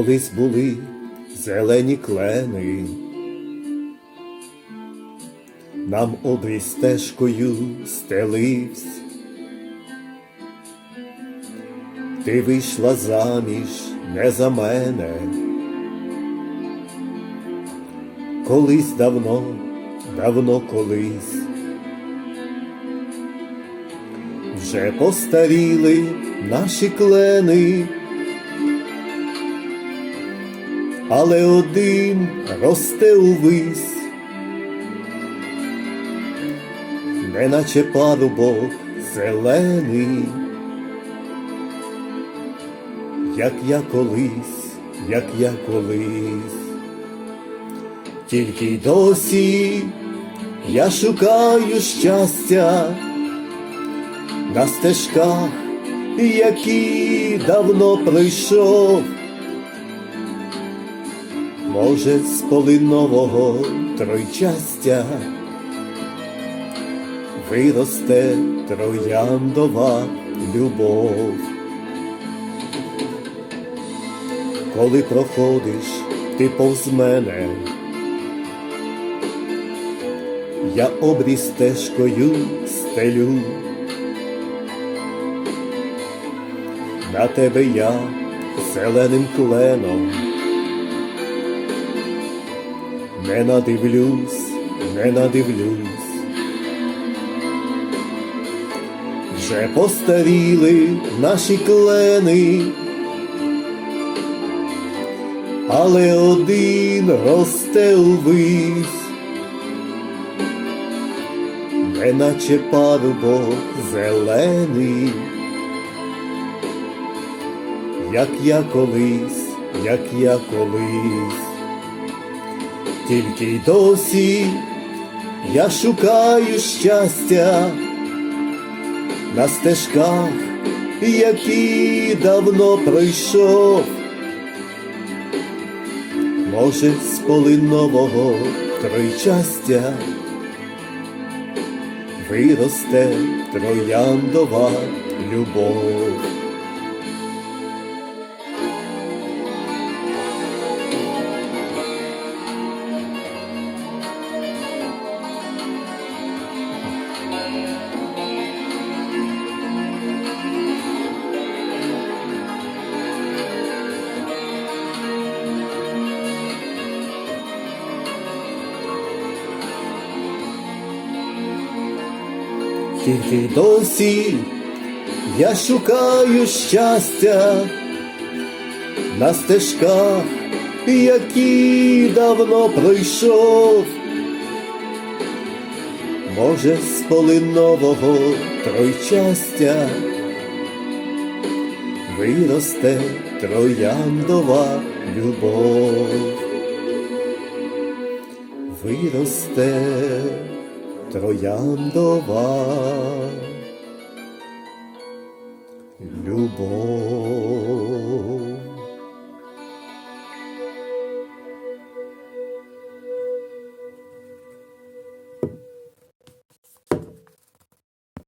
колись були зелені клени, нам обрій стежкою стеливсь. Ти вийшла заміж не за мене, колись давно, давно колись. Вже постаріли наші клени, але один росте увись, неначе парубок зелений, як я колись, як я колись, тільки й досі я шукаю щастя на стежках, які давно пройшов, може, з полинового тройчастя виросте трояндова любов. Коли проходиш ти повз мене, я обрій стежкою стелю. На тебе я зеленим кленом не надивлюсь, не надивлюсь. Вже постаріли наші клени, але один росте увись, неначе парубок зелений. Як я колись, як я колись, тільки й досі я шукаю щастя на стежках, які давно пройшов, може, з полинового тройчастя виросте трояндова любов. Тільки досі я шукаю щастя на стежках, які давно пройшов, може, з полинового тройчастя виросте трояндова любов, виросте трояндова